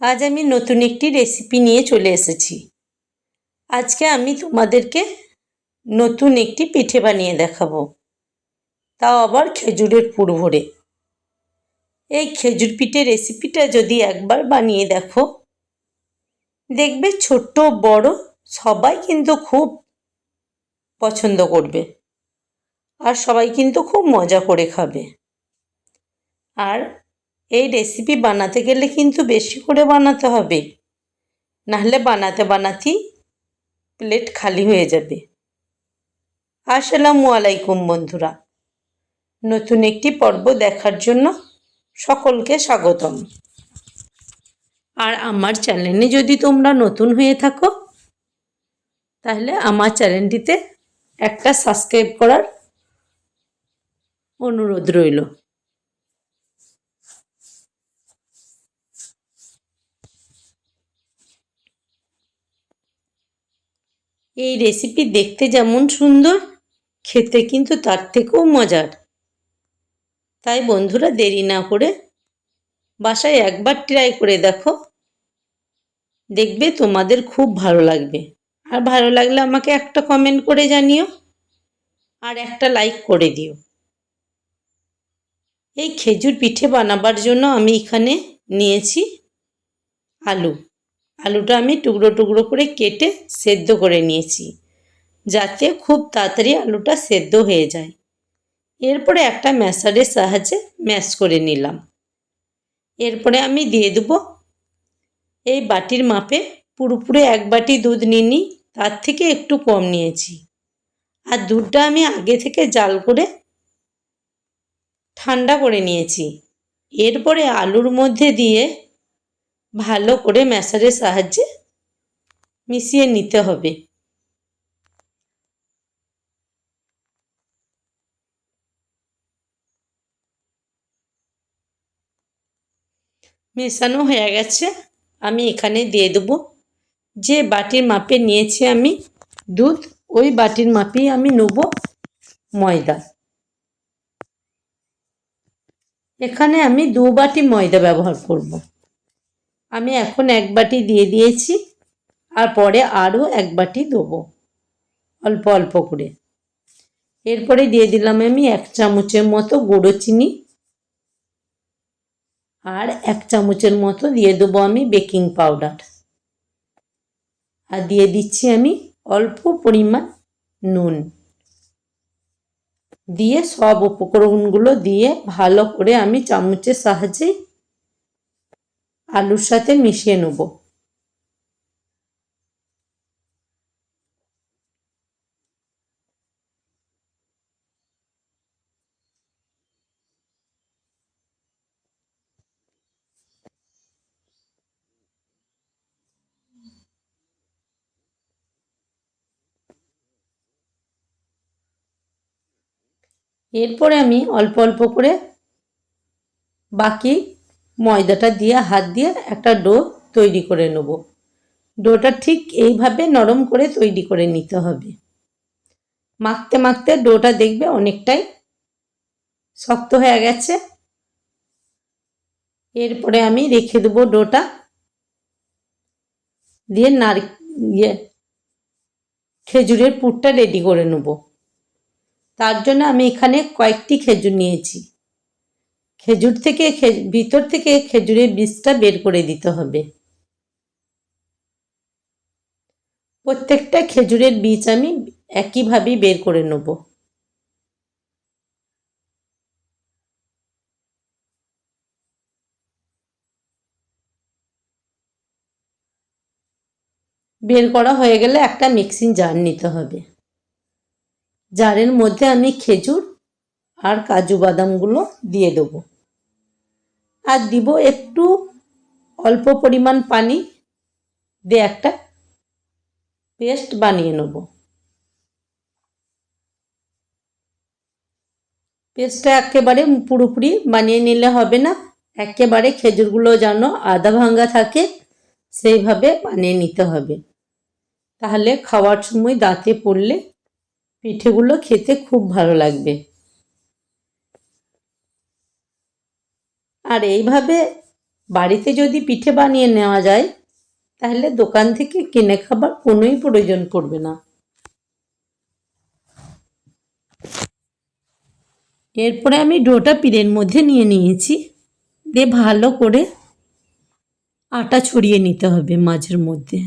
আজ আমি নতুন একটি রেসিপি নিয়ে চলে এসেছি। আজকে আমি তোমাদেরকে নতুন একটি পিঠে বানিয়ে দেখাবো। তাও আবার খেজুরের পুর ভরে। এই খেজুর পিঠে রেসিপিটা যদি একবার বানিয়ে দেখো, দেখবে ছোট্ট, বড় সবাই কিন্তু খুব পছন্দ করবে আর সবাই কিন্তু খুব মজা করে খাবে। আর এই রেসিপি বানাতে গেলে কিন্তু বেশি করে বানাতে হবে। নাহলে বানাতে বানাতেই প্লেট খালি হয়ে যাবে। আসসালামু আলাইকুম বন্ধুরা। নতুন একটি পর্ব দেখার জন্য সকলকে স্বাগতম। আর আমার চ্যানেলে যদি তোমরা নতুন হয়ে থাকো, তাহলে আমার চ্যানেলটিতে একটা সাবস্ক্রাইব করার অনুরোধ রইল। এই রেসিপি দেখতে যেমন সুন্দর, খেতে কিন্তু তার থেকেও মজার। তাই বন্ধুরা দেরি না করে বাসায় একবার ট্রাই করে দেখো। দেখবে তোমাদের খুব ভালো লাগবে। আর ভালো লাগলে আমাকে একটা কমেন্ট করে জানিও আর একটা লাইক করে দিও। এই খেজুর পিঠে বানাবার জন্য আমি এখানে নিয়েছি আলু। আলুটা আমি টুকরো টুকরো করে কেটে সেদ্ধ করে নিয়েছি, যাতে খুব তাড়াতাড়ি আলুটা সেদ্ধ হয়ে যায়। এরপরে একটা ম্যাশারের সাহায্যে ম্যাশ করে নিলাম। এরপরে আমি দিয়ে দেবো এই বাটির মাপে পুরোপুরি এক বাটি দুধ নিইনি, তার থেকে একটু কম নিয়েছি। আর দুধটা আমি আগে থেকে জাল করে ঠান্ডা করে নিয়েছি। এরপরে আলুর মধ্যে দিয়ে ভালো করে ম্যাশারের সাহায্যে মিশিয়ে নিতে হবে। মেশানো হয়ে গেছে, আমি এখানে দিয়ে দেবো। যে বাটির মাপে নিয়েছি আমি দুধ, ওই বাটির মাপেই আমি নেব ময়দা। এখানে আমি দু বাটি ময়দা ব্যবহার করব। আমি এখন এক বাটি দিয়ে দিয়েছি আর পরে আরও এক বাটি দেবো। অল্প অল্প করে। এরপরে দিয়ে দিলাম আমি এক চামচের মতো গুঁড়ো চিনি। আর এক চামচের মতো দিয়ে দেবো আমি বেকিং পাউডার। আর দিয়ে দিচ্ছি আমি অল্প পরিমাণ নুন। দিয়ে সব উপকরণগুলো দিয়ে ভালো করে আমি চামচের সাহায্যে আলুর সাথে মিশিয়ে নেব। এরপরে আমি অল্প অল্প করে বাকি ময়দাটা দিয়ে, হাত দিয়ে একটা ডো তৈরি করে নেব। ডোটা ঠিক এইভাবে নরম করে তৈরি করে নিতে হবে। মাখতে মাখতে ডোটা দেখবে অনেকটাই শক্ত হয়ে গেছে। এরপরে আমি রেখে দেবো ডোটা। দিয়ে নার ইয়ে খেজুরের পুরটা রেডি করে নেব। তার জন্য আমি এখানে কয়েকটি খেজুর নিয়েছি। খেজুর থেকে ভিতর থেকে খেজুরের বীজটা বের করে দিতে হবে। প্রত্যেকটা খেজুরের বীজ আমি একইভাবেই বের করে নেব। বের করা হয়ে গেলে একটা মিক্সিং জার নিতে হবে। জারের মধ্যে আমি খেজুর আর কাজু বাদামগুলো দিয়ে দেবো। আর দিব একটু অল্প পরিমাণ পানি দিয়ে একটা পেস্ট বানিয়ে নেব। পেস্টটা একেবারে পুরোপুরি বানিয়ে নিলে হবে না, একেবারে খেজুরগুলো যেন আধা ভাঙ্গা থাকে, সেইভাবে বানিয়ে নিতে হবে। তাহলে খাওয়ার সময় দাঁতে পড়লে পিঠেগুলো খেতে খুব ভালো লাগবে। আর এইভাবে বাড়িতে যদি পিঠে বানিয়ে নেওয়া যায়, তাহলে দোকান থেকে কিনে খাবার কোনোই প্রয়োজন পড়বে না। এরপরে আমি ডোটা পিড়ের মধ্যে নিয়ে নিয়েছি। দিয়ে ভালো করে আটা ছড়িয়ে নিতে হবে মাঝের মধ্যে।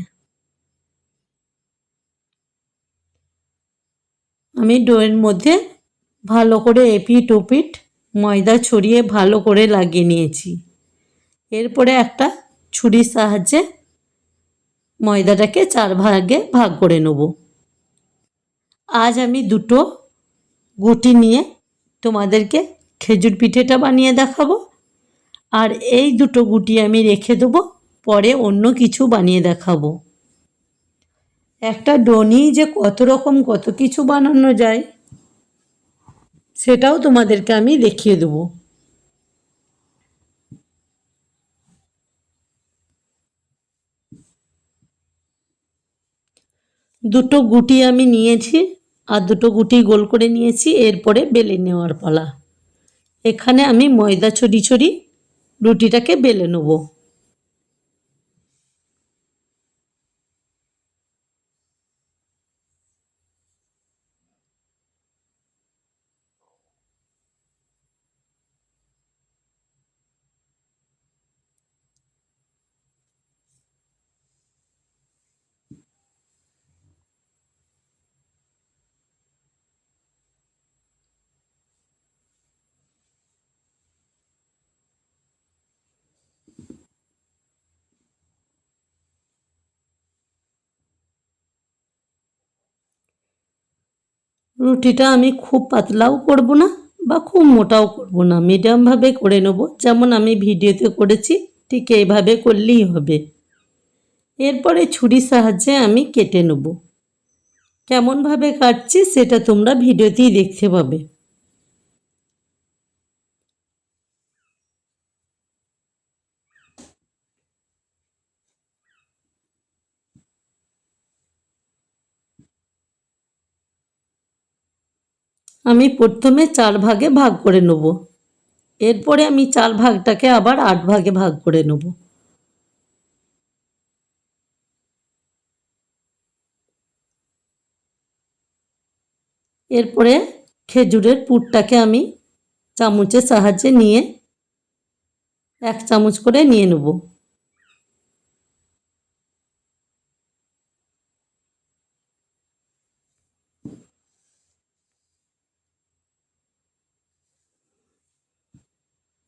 আমি ডোয়ের মধ্যে ভালো করে এপিট ওপিট ময়দা ছড়িয়ে ভালো করে লাগিয়ে নিয়েছি। এরপরে একটা ছুরির সাহায্যে ময়দাটাকে চার ভাগে ভাগ করে নেব। আজ আমি দুটো গুটি নিয়ে তোমাদেরকে খেজুর পিঠেটা বানিয়ে দেখাবো। আর এই দুটো গুটি আমি রেখে দেবো, পরে অন্য কিছু বানিয়ে দেখাবো। একটা ডনি যে কত রকম কত কিছু বানানো যায় সেটাও তোমাদেরকে আমি দেখিয়ে দেবো। দুটো গুটি আমি নিয়েছি আর দুটো গুটি গোল করে নিয়েছি, এরপরে বেলে নেওয়ার পালা। এখানে আমি ময়দা ছড়ি ছড়ি রুটিটাকে বেলে নেব। রুটিটা আমি খুব পাতলাও করব না বা খুব মোটাও করব না মিডিয়ামভাবে করে নেব। যেমন আমি ভিডিওতে করেছি, ঠিক এইভাবে করলেই হবে। এরপরে ছুরির সাহায্যে আমি কেটে নেব। কেমনভাবে কাটছি সেটা তোমরা ভিডিওতেই দেখতে পাবে। আমি প্রথমে চার ভাগে ভাগ করে নেব। এরপরে আমি চার ভাগটাকে আবার আট ভাগে ভাগ করে নেব। এরপরে খেজুরের পুরটাকে আমি চামচের সাহায্যে নিয়ে এক চামচ করে নিয়ে নেব।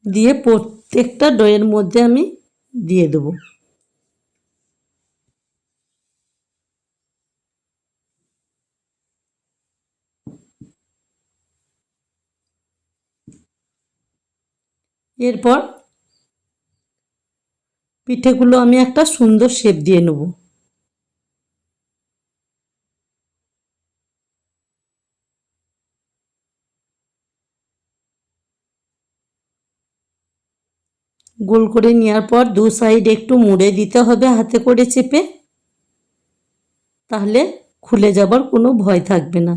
দিয়ে প্রত্যেকটা ডয়ের মধ্যে আমি দিয়ে দেবো। এরপর পিঠেগুলো আমি একটা সুন্দর শেপ দিয়ে নেব। গোল করে নেওয়ার পর দু সাইড একটু মুড়ে দিতে হবে হাতে করে চেপে। তাহলে খুলে যাবার কোনো ভয় থাকবে না।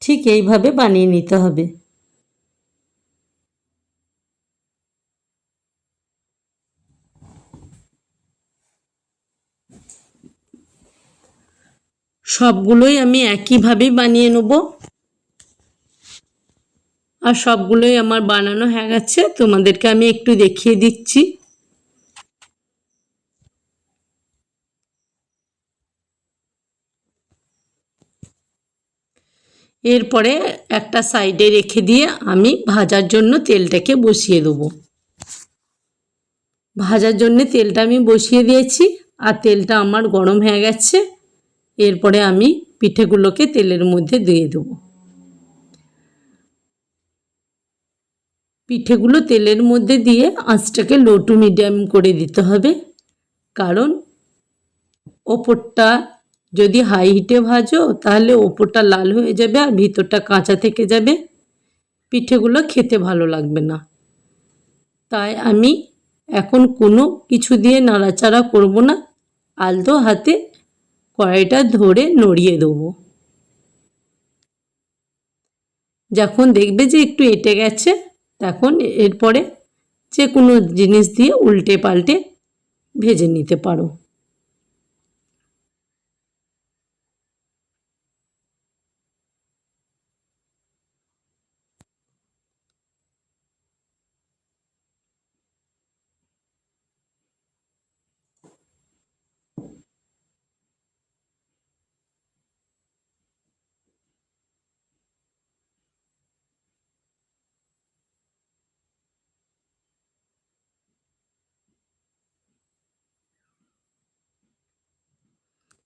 ঠিক এইভাবে বানিয়ে নিতে হবে। সবগুলোই আমি একইভাবেই বানিয়ে নেব। আর সবগুলোই আমার বানানো হয়ে গেছে। তোমাদেরকে আমি একটু দেখিয়ে দিচ্ছি। এরপরে একটা সাইডে রেখে দিয়ে আমি ভাজার জন্য তেলটাকে বসিয়ে দেবো। ভাজার জন্য তেলটা আমি বসিয়ে দিয়েছি আর তেলটা আমার গরম হয়ে গেছে। এরপরে আমি পিঠেগুলোকে তেলের মধ্যে দিয়ে দেবো। পিঠেগুলো তেলের মধ্যে দিয়ে আঁচটাকে লো টু মিডিয়াম করে দিতে হবে। কারণ ওপরটা যদি হাই হিটে ভাজো, তাহলে ওপরটা লাল হয়ে যাবে আর ভিতরটা কাঁচা থেকে যাবে। পিঠেগুলো খেতে ভালো লাগবে না। তাই আমি এখন কোনো কিছু দিয়ে নাড়াচাড়া করব না। আলতো হাতে কড়াইটা ধরে নড়িয়ে দেবো। যখন দেখবে যে একটু এঁটে গেছে তখন এরপরে যে কোনো জিনিস দিয়ে উল্টে পাল্টে ভেজে নিতে পারো।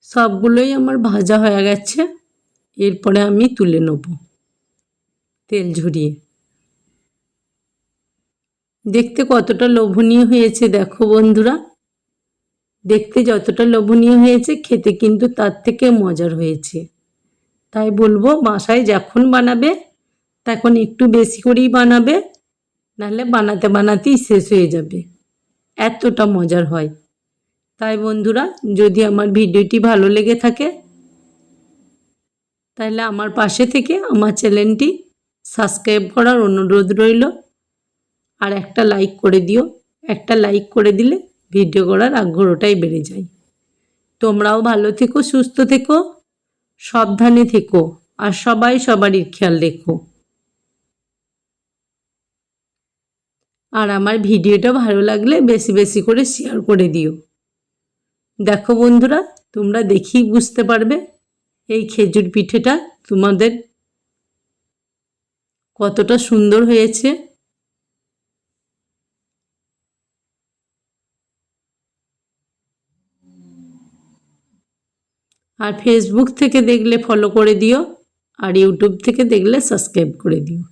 সবগুলোই আমার ভাজা হয়ে গেছে। এরপরে আমি তুলে নেব তেল ঝরিয়ে। দেখতে কতটা লোভনীয় হয়েছে, দেখো বন্ধুরা। দেখতে যতটা লোভনীয় হয়েছে, খেতে কিন্তু তার থেকে মজার হয়েছে। তাই বলব, বাসায় যখন বানাবে, তখন একটু বেশি করেই বানাবে, নাহলে বানাতে বানাতেই শেষ হয়ে যাবে। এতটা মজার হয়। তাই বন্ধুরা, যদি আমার ভিডিওটি ভালো লেগে থাকে তাহলে আমার পাশে থেকে আমার চ্যানেলটি সাবস্ক্রাইব করার অনুরোধ রইল। আর একটা লাইক করে দিও। একটা লাইক করে দিলে ভিডিও করার আগ্রহটাই বেড়ে যায়। তোমরাও ভালো থেকো, সুস্থ থেকো, সাবধানে থেকো, আর সবাই সবারই খেয়াল রেখো। আর আমার ভিডিওটা ভালো লাগলে বেশি বেশি করে শেয়ার করে দিও। দেখো বন্ধুরা, তোমরা দেখেই বুঝতে পারবে এই খেজুর পিঠেটা তোমাদের কতটা সুন্দর হয়েছে। আর ফেসবুক থেকে দেখলে ফলো করে দিও, আর ইউটিউব থেকে দেখলে সাবস্ক্রাইব করে দিও।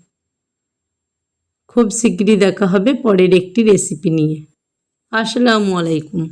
খুব শীঘ্রই দেখা হবে পরের একটি রেসিপি নিয়ে। আসসালামু আলাইকুম।